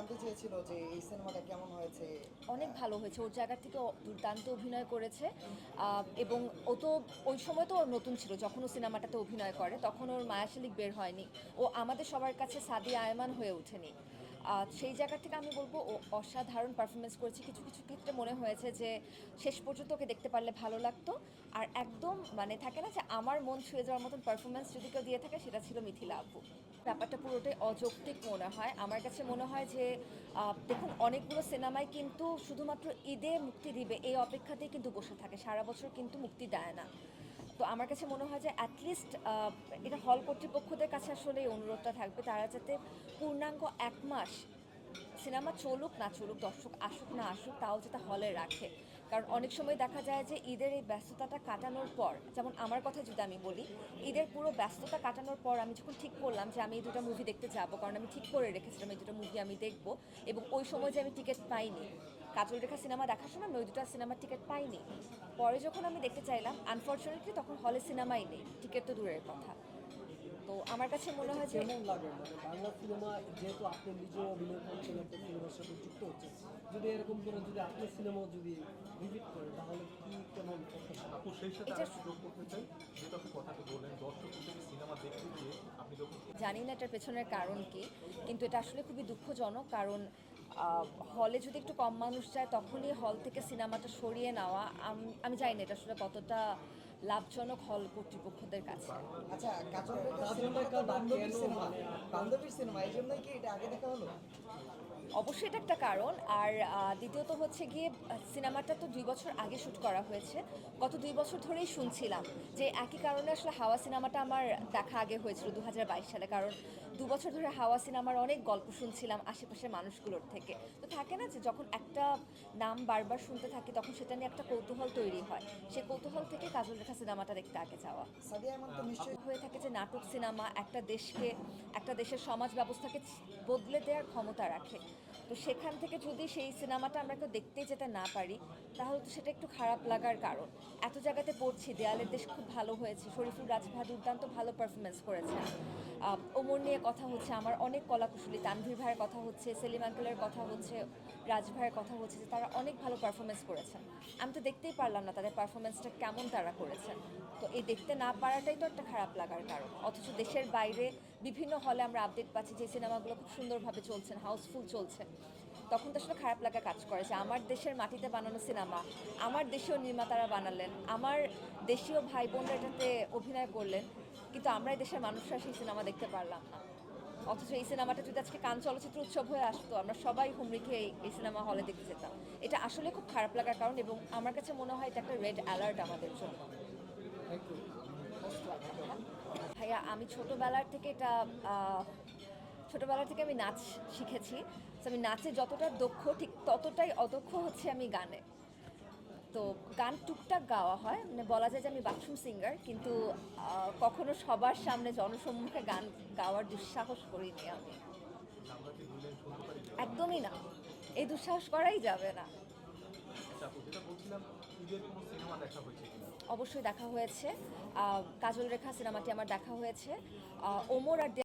জানতে চেয়েছিল যে এই সিনেমাটা কেমন হয়েছে? অনেক ভালো হয়েছে। ওর জায়গা থেকে দুর্দান্ত অভিনয় করেছে। এবং ও তো, ওই সময় তো ওর নতুন ছিল। যখন ও সিনেমাটাতে অভিনয় করে, তখন ওর মায়াশালিক বের হয়নি। ও আমাদের সবার কাছে সাদি আয়মান হয়ে ওঠেনি। সেই জায়গা থেকে আমি বলব, ও অসাধারণ পারফরমেন্স করেছে। কিছু কিছু ক্ষেত্রে মনে হয়েছে যে, শেষ পর্যন্ত ওকে দেখতে পারলে ভালো লাগতো। আর একদম মানে থাকে না যে, আমার মন ছুঁয়ে যাওয়ার মতন পারফরমেন্স যদি কেউ দিয়ে থাকে, সেটা ছিল মিথিলা আপু। ব্যাপারটা পুরোটাই অযৌক্তিক মনে হয়। আমার কাছে মনে হয় যে দেখুন, অনেকগুলো সিনেমায় কিন্তু শুধুমাত্র ঈদে মুক্তি দিবে, এই অপেক্ষাতেই কিন্তু বসে থাকে। সারা বছর কিন্তু মুক্তি দেয় না। তো আমার কাছে মনে হয় যে অ্যাটলিস্ট এটা হল কর্তৃপক্ষদের কাছে আসলে এই অনুরোধটা থাকবে। তারা যাতে পূর্ণাঙ্গ এক মাস সিনেমা চলুক, না চলুক, দর্শক আসুক, না আসুক, তাও যাতে হলে রাখে। কারণ অনেক সময় দেখা যায় যে ঈদের এই ব্যস্ততাটা কাটানোর পর, যেমন আমার কথা যদি আমি বলি, ঈদের পুরো ব্যস্ততা কাটানোর পর আমি যখন ঠিক করলাম যে আমি এই দুটো মুভি দেখতে যাব, কারণ আমি ঠিক করে রেখেছিলাম এই দুটো মুভি আমি দেখব, এবং ওই সময় যে আমি টিকিট পাইনি কাজল রেখা সিনেমা দেখার সময় আমি ওই দুটো সিনেমার টিকিট পাইনি। পরে যখন আমি দেখতে চাইলাম আনফর্চুনেটলি তখন হলে সিনেমাই নেই টিকিট তো দূরের কথা। তো আমার কাছে মনে হয় যে কেমন লাগে? মানে বাংলা সিনেমা যেহেতু আপনি নিজেও অভিনয় করছেন একটা সিনেমার সাথে যুক্ত হচ্ছেন যদি এরকম করে যদি আপনি সিনেমা যদি রিপিট করেন তাহলে কি কেমন আপু সেই সাথে এটা- আরেকটু যোগ করতে চাই যেহেতু আপনি কথাটি বললেন দর্শক হিসেবে সিনেমা দেখতে গিয়ে আপনি যখন জানি না এটার পেছনের কারণ কি কিন্তু এটা আসলে খুবই দুঃখজনক কারণ হলে যদি একটু কম মানুষ যায়, তখনই হল থেকে সিনেমাটা সরিয়ে নেওয়া, আম- জানি না এটা আসলে কতটা লাভজনক হল কর্তৃপক্ষদের কাছে। আচ্ছা সিনেমা এই জন্যই কি এটা আগে দেখা হলো? অবশ্যই এটা একটা কারণ। আর দ্বিতীয়ত হচ্ছে গিয়ে সিনেমাটা তো দুই বছর আগে শ্যুট করা হয়েছে। গত দুই বছর ধরেই শুনছিলাম যে একই কারণে আসলে হাওয়া সিনেমাটা আমার দেখা আগে হয়েছিল দু হাজার বাইশ সালে। কারণ দু বছর ধরে হাওয়া সিনেমার অনেক গল্প শুনছিলাম আশেপাশের মানুষগুলোর থেকে। তো থাকে না যে যখন একটা নাম বারবার শুনতে থাকি তখন সেটা নিয়ে একটা কৌতূহল তৈরি হয়। সেই কৌতূহল থেকে কাজল রেখা সিনেমাটা দেখতে আগে যাওয়া। হয়ে থাকে যে নাটক সিনেমা একটা দেশকে একটা দেশের সমাজ ব্যবস্থাকে বদলে দেওয়ার ক্ষমতা রাখে। তো সেখান থেকে যদি সেই সিনেমাটা আমরা কেউ দেখতে যেতে না পারি তাহলে তো সেটা একটু খারাপ লাগার কারণ। এত জায়গাতে পড়ছি দেয়ালের দেশ খুব ভালো হয়েছে শরীফুল রাজভা দুর্দান্ত ভালো পারফরমেন্স করেছেন। আহ, ওমর নিয়ে কথা হচ্ছে, আমার অনেক কলাকুশলী, তানভীর ভাইয়ের কথা হচ্ছে, সেলিম আঙ্কেলের কথা হচ্ছে, রাজ ভাইয়ের কথা হচ্ছে যে তারা অনেক ভালো পারফরমেন্স করেছেন। আমি তো দেখতেই পারলাম না তাদের পারফরমেন্সটা কেমন তারা করেছেন। তো এই দেখতে না পারাটাই তো একটা খারাপ লাগার কারণ। অথচ দেশের বাইরে বিভিন্ন হলে আমরা আপডেট পাচ্ছি যে সিনেমাগুলো খুব সুন্দরভাবে চলছেন হাউসফুল চলছে। তখন তো আসলে খারাপ লাগা কাজ করে যে আমার দেশের মাটিতে বানানো সিনেমা আমার দেশীয় নির্মাতারা বানালেন আমার দেশীয় ভাই বোনরা এটাতে অভিনয় করলেন কিন্তু আমরা এই দেশের মানুষরা সেই সিনেমা দেখতে পারলাম না। অথচ এই সিনেমাটা যদি আজকে কান চলচ্চিত্র উৎসব হয়ে আসতো আমরা সবাই হুমড়িকে এই এই সিনেমা হলে দেখতে যেতাম। এটা আসলে খুব খারাপ লাগার কারণ এবং আমার কাছে মনে হয় এটা একটা রেড অ্যালার্ট আমাদের জন্য। ভাইয়া আমি ছোটবেলার থেকে এটা ছোটবেলা থেকে আমি নাচ শিখেছি। তো আমি নাচে যতটা দক্ষ ঠিক ততটাই অদক্ষ হচ্ছে আমি গানে। তো গান টুকটাক গাওয়া হয়। মানে বলা যায় যে আমি বাথরুম সিঙ্গার কিন্তু কখনো সবার সামনে জনসম্মুখে গান গাওয়ার দুঃসাহস করিনি আমি। একদমই না। এই দুঃসাহস করাই যাবে না। আচ্ছা অবশ্যই দেখা হয়েছে। কাজল রেখা সিনেমাটি আমার দেখা হয়েছে। ওমর আর